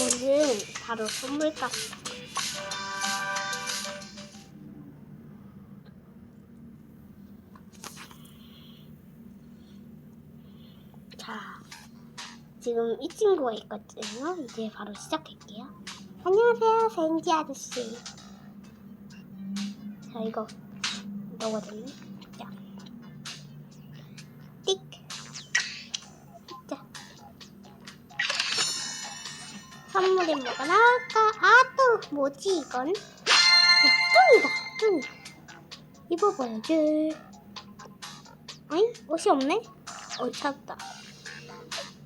오늘 바로 선물 값. 자, 지금 이 친구가 있거든요. 이제 바로 시작할게요. 안녕하세요, 벤지 아저씨. 자, 이거 넣거든요. 자, 선물이 뭐가 나올까? 아, 또 뭐지 이건? 아, 뚱이다, 뚱. 입어봐야지. 아니, 옷이 없네? 어, 찾았다.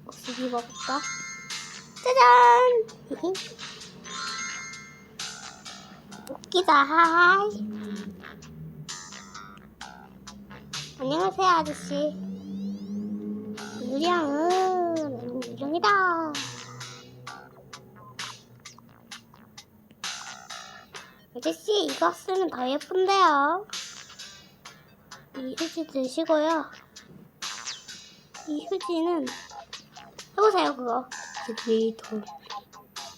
옷을 입어볼까? 짜잔! 웃기다, 하이. 안녕하세요, 아저씨. 유령은 유령이다. 아저씨, 이거 쓰면 더 예쁜데요. 이 휴지 드시고요. 이 휴지는 해보세요, 그거. 스키비 토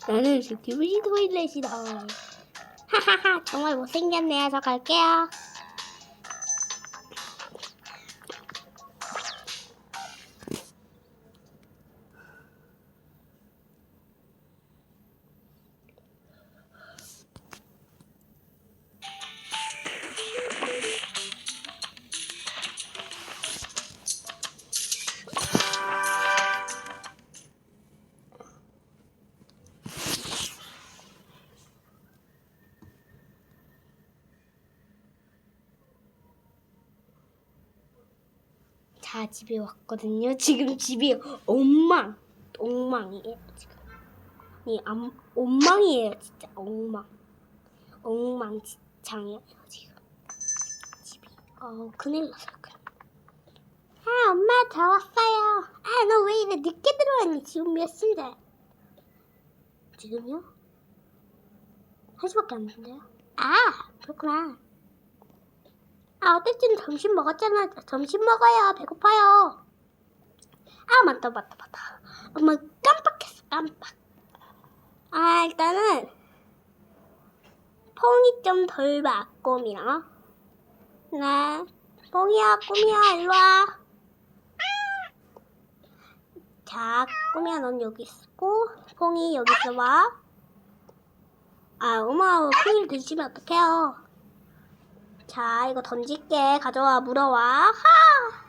나는 스키비 토일렛이다. 하하하, 정말 못생겼네요. 저 갈게요. 자, 집에 왔거든요. 지금 집이 엉망, 엉망이에요, 지금. 이 암, 엉망이에요, 진짜. 엉망. 엉망진창이에요, 지금. 집이. 어, 큰일 났어요. 아, 엄마, 다 왔어요. 아, 너 왜 이래 늦게 들어왔니? 지금 몇 시인데? 지금요? 한 시밖에 안 됐는데요? 아, 그렇구나. 아, 어쨌든 점심 먹었잖아. 점심 먹어요. 배고파요. 아, 맞다, 맞다, 맞다. 엄마 깜빡했어, 깜빡. 아, 일단은 퐁이 좀 덜 봐, 꼬미랑. 네. 퐁이야, 꼬미야, 일로 와. 자, 꼬미야, 넌 여기 있고, 퐁이 여기 있어 봐. 아, 엄마, 퐁이를 드시면 어떡해요. 자, 이거 던질게. 가져와, 물어와. 하!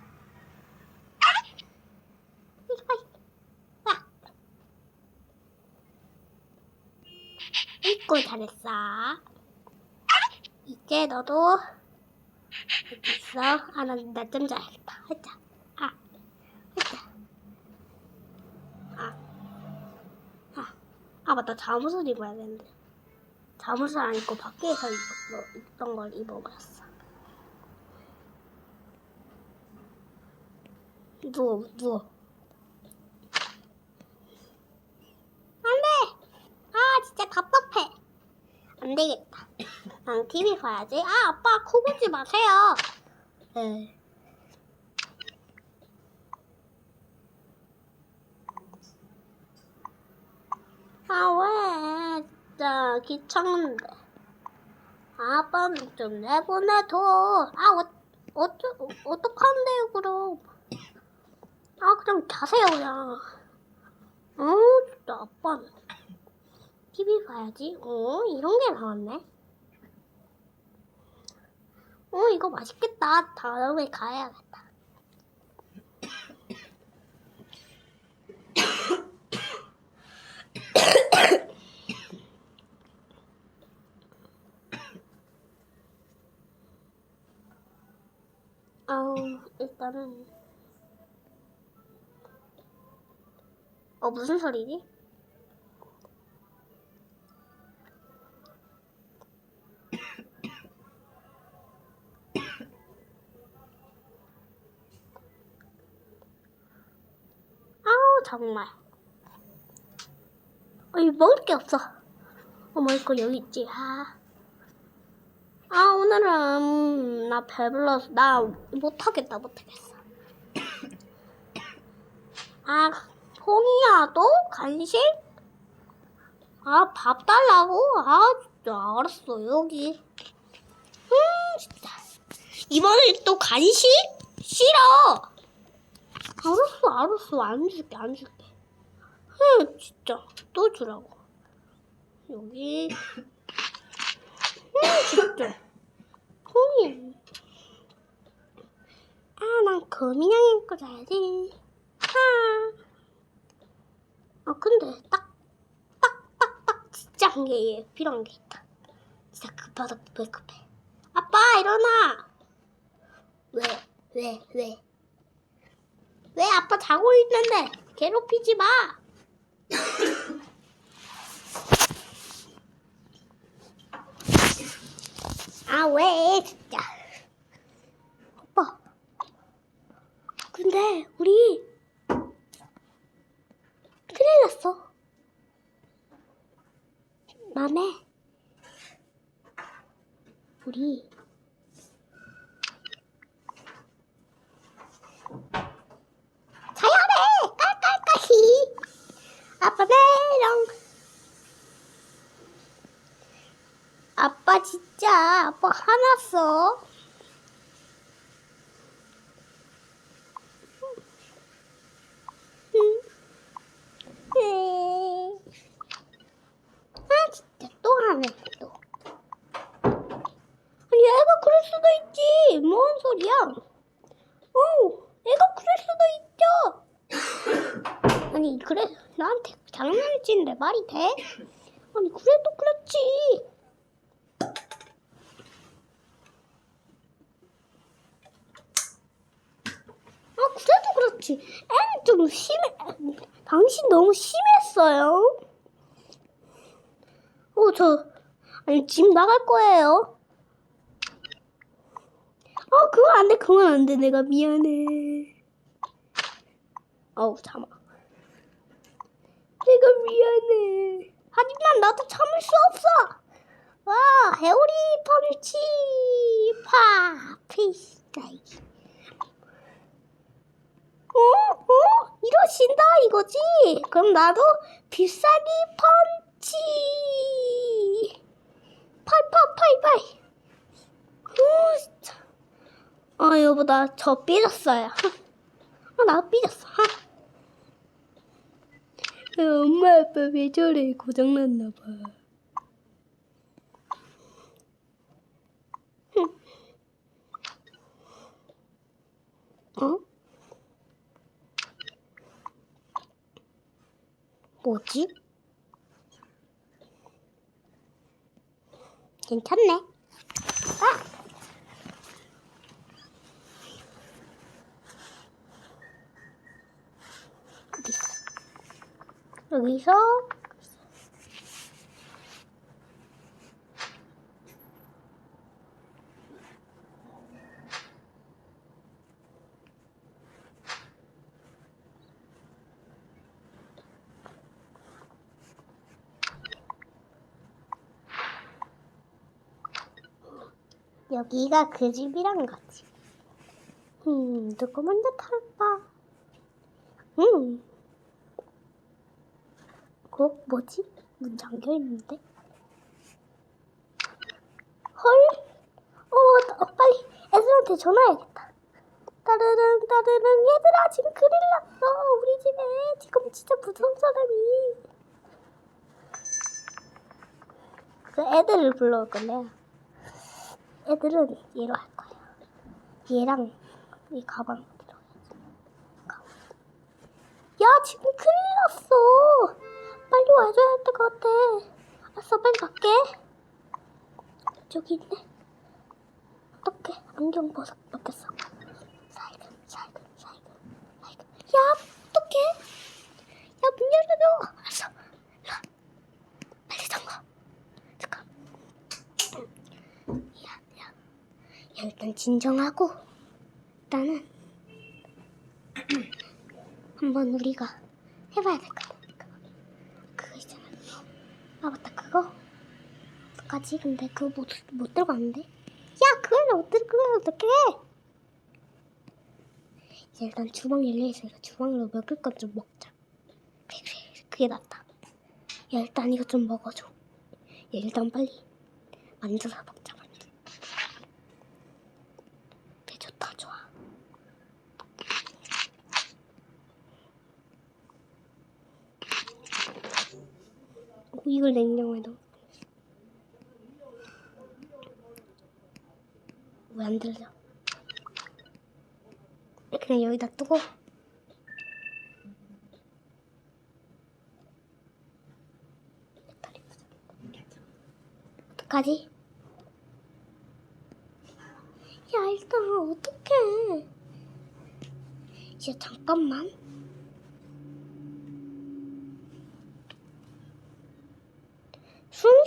이고 잘했어. 이제 너도 여기 있어. 아, 나나좀 자야겠다. 하자. 아, 하자. 아, 아, 아 맞다. 잠옷을 입어야 되는데. 잠옷을 안 입고 밖에서 입, 입던 걸 입어버렸어. 누워, 누워. 안 돼! 아, 진짜 답답해. 안 되겠다. 난 TV 봐야지. 아, 아빠, 코 골지 마세요. 네. 아, 왜? 진짜 귀찮은데. 아빠는 좀 내보내둬. 아, 어, 어쩌, 어떡한데요, 그럼. 아, 그냥 가세요, 그냥. 어, 진짜 아빠는. TV 봐야지. 어, 이런 게 나왔네. 어, 이거 맛있겠다. 다음에 가야겠다. 아우, 일단은. 어, 무슨 소리지? 아우, 정말. 어, 이 먹을 게 없어. 어, 먹을 거 여기 있지. 아. 아, 오늘은, 음, 나 배불러서, 나 못하겠다, 못하겠어. 아, 퐁이야, 또? 간식? 아, 밥 달라고? 아, 진짜 알았어. 여기. 음, 진짜. 이번엔 또 간식? 싫어. 알았어, 알았어. 안 줄게, 안 줄게. 응, 진짜. 또 주라고. 여기. 음, 진짜. 콩이. 아, 난 거미냥이 거 줘야지. 아. 아, 근데 딱, 딱, 딱, 딱, 진짜 한개 필요한 게 있다. 진짜 급하다, 왜 급해. 아빠, 일어나! 왜, 왜, 왜? 왜 아빠 자고 있는데 괴롭히지 마! 아, 왜, 진짜. 오빠. 근데, 우리, 큰일 났어. 맘에, 우리, 자야 돼! 깔깔깔히! 아빠 메롱! 아빠 진짜 아빠 화났어. 아 진짜 또 하네 또. 아니 애가 그럴 수도 있지. 뭔 소리야? 어, 애가 그럴 수도 있죠. 아니 그래 나한테 장난치는데 말이 돼? 아니 그래도 그렇지. 아 그렇지. 애는 좀 심해. 당신 너무 심했어요. 어 저 아니 집 나갈 거예요. 어 그건 안 돼. 그건 안 돼. 내가 미안해. 어우 참아. 내가 미안해. 하지만 나도 참을 수 없어. 와 해오리 펀치 파 피스타이기. 어? 어? 이러신다 이거지? 그럼 나도 비싸기 펀치 팔팔팔팔 오 진짜 아 여보 나 저 삐졌어요 아, 나 삐졌어 아. 어, 엄마 아빠 왜 저래 고장났나 봐 어? 뭐지? 괜찮네. 아! 여기서 여기가 그 집이란 거지. 음, 누구 먼저 탈까? 음. 그 뭐지? 문 잠겨 있는데? 헐? 어, 나- 어, 빨리 애들한테 전화해야겠다. 따르릉 따르릉 얘들아 지금 큰일 났어 우리 집에 지금 진짜 무서운 사람이 그 애들을 불러올 건데 애들은 얘로 할 거야 얘랑 이 가방 들어야지. 야 지금 큰일 났어. 빨리 와줘야 할 것 같아. 알았어 빨리 갈게. 저기 있네. 어떡해. 안경 벗어 벗겼어. 살금 살금 살금 살금 야 어떡해. 야문 열어줘 알았어 일로 와. 빨리 잠가 잠깐 야, 야, 야 일단 진정하고 일단은 한번 우리가 해봐야 될 것 같아 그거. 있잖아 아 맞다 그거? 어떡하지? 근데 그거 못, 못 들고 왔는데? 야 그걸 못 들고 가면 어떡해? 이제 일단 주방 열려 있으니까 주방으로 먹을 것 좀 먹자. 그래 그게 낫다. 야, 일단 이거 좀 먹어줘. 야, 일단 빨리 만들어 먹자, 만들어. 네, 좋다, 좋아. 오, 이걸 냉장고에 넣어. 왜안 들려? 그냥 여기다 두고. 어떡하지? 야, 일단 어떡해. 야, 잠깐만.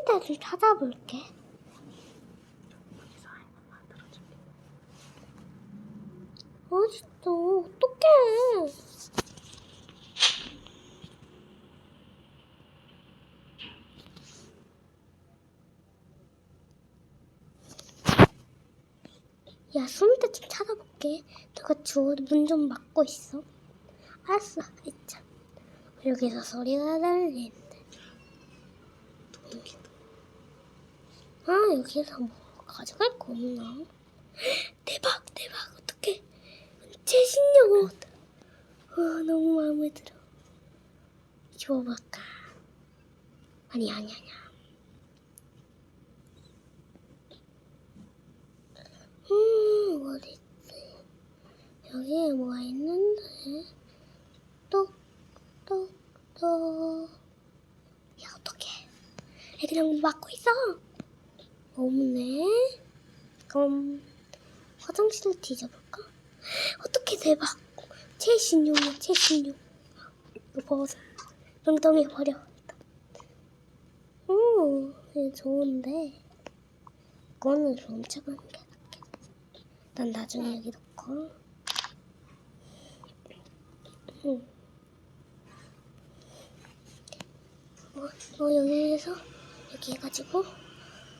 좀 찾아볼게. 어딨어? 어떡해. 야, 때좀 찾아볼게. 너가 주워 문좀 막고 있어. 알았어, 있자. 여기서 소리가 들리는데. 아, 여기서 뭐 가져갈 거 없나? 대박, 대박, 어떡해. 최신용 옷. 와, 너무 마음에 들어. 입어볼까? 아니, 아니, 아니야. 음, 어딨지? 여기에 뭐가 있는데? 똑, 똑, 똑. 야, 어떡해. 애들이랑 막고 있어. 없네. 그럼 화장실을 뒤져볼까? 어떻게 대박. 최신용이야, 최신용. 이거 벗어. 엉덩이에 버려. 오, 이거 좋은데. 이거는 좀 훔쳐가는 게 낫겠다. 난 나중에 여기 놓고. 응. 어, 어, 여기에서 여기 해가지고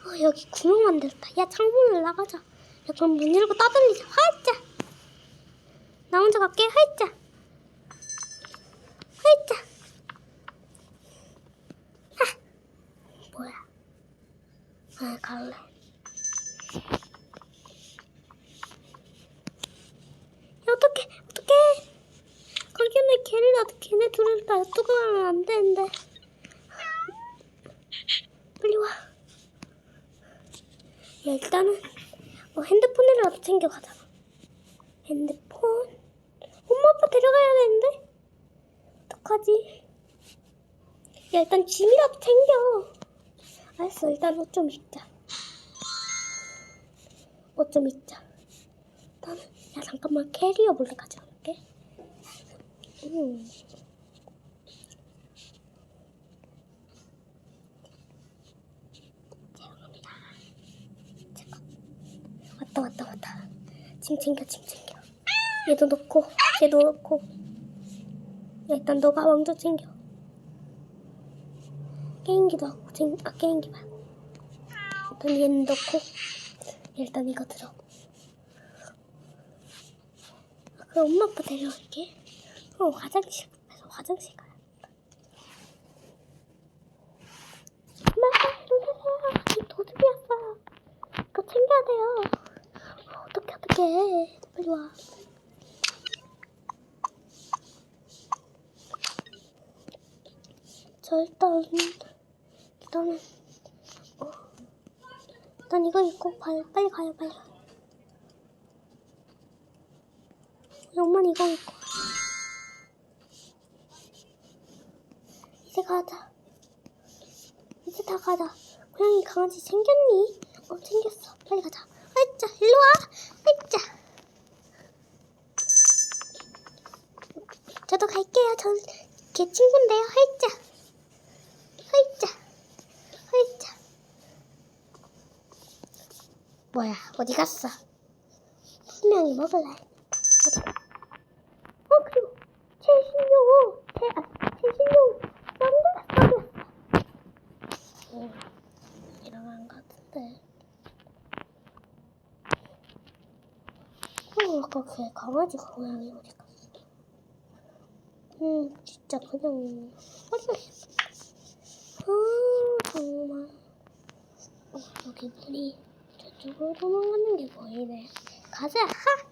어, 여기 구멍 만들었다. 야, 창문을 나가자. 야, 그럼 문 열고 떠들리자. 화이자. 나 혼자 갈게. 화이자. 화이자. 아, 뭐야? 아, 갈래. 야, 어떡해, 어떡해. 거기는 걔를 놔도 걔네 둘을 놔두고 가면 안 되는데. 빨리 와. 야, 일단은 뭐 핸드폰이라도 챙겨가자. 핸드폰. 엄마 아빠 데려가야 되는데. 어떡하지? 야, 일단 짐이라도 챙겨. 알았어, 일단 옷 좀 입자. 옷 좀 입자. 나는 야 잠깐만 캐리어 몰래 가져올게. 음. 죄송합니다. 잠깐. 왔다 왔다 왔다. 짐 챙겨 짐 챙겨. 얘도 넣고 얘도 넣고. 야, 일단 너가 먼저 챙겨. 게임기도 하고 챙, 아 게임기 말고. 일단 얘는 넣고. 일단 이거 들어. 아, 그럼 엄마 아빠 데려올게. 어 화장실 가서 화장실 가야겠다. 엄마 도둑이 왔어요. 이거 챙겨야 돼요. 어, 어떡해. 빨리 와. 저 일단 일단은 어 일단 이거 입고 빨리, 빨리 가요 빨리. 우리 엄마는 이거 입고. 이제 가자. 이제 다 가자. 고양이 강아지 챙겼니? 어 챙겼어. 빨리 가자. 아이짜 일로 와. 아이짜. 저도 갈게요. 전 걔 친구인데요. 아이짜. 아이짜. 아이짜. 뭐야 어디 갔어? 분명히 먹을래. 어디? 어 그리고 최신용 최 아, 최신용 선글라스 선글라스. 응 일어난 것 같은데. 깜빡해 강아지 고양이 어디 갔어? 음 진짜 그냥 화장해. 아 음, 정말. 어, 여기 물이 저쪽으로 도망가는 게 보이네. 가자. 하!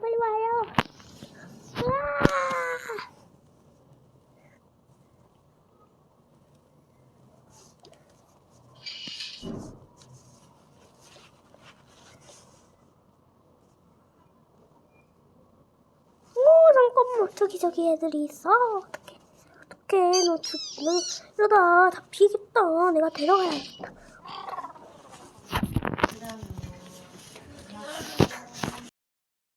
빨리 와요. 와! 오, 잠깐만. 저기, 저기 애들이 있어. 어떡해. 어떡해. 너, 죽, 너, 이러다 다 피겠다. 내가 데려가야겠다.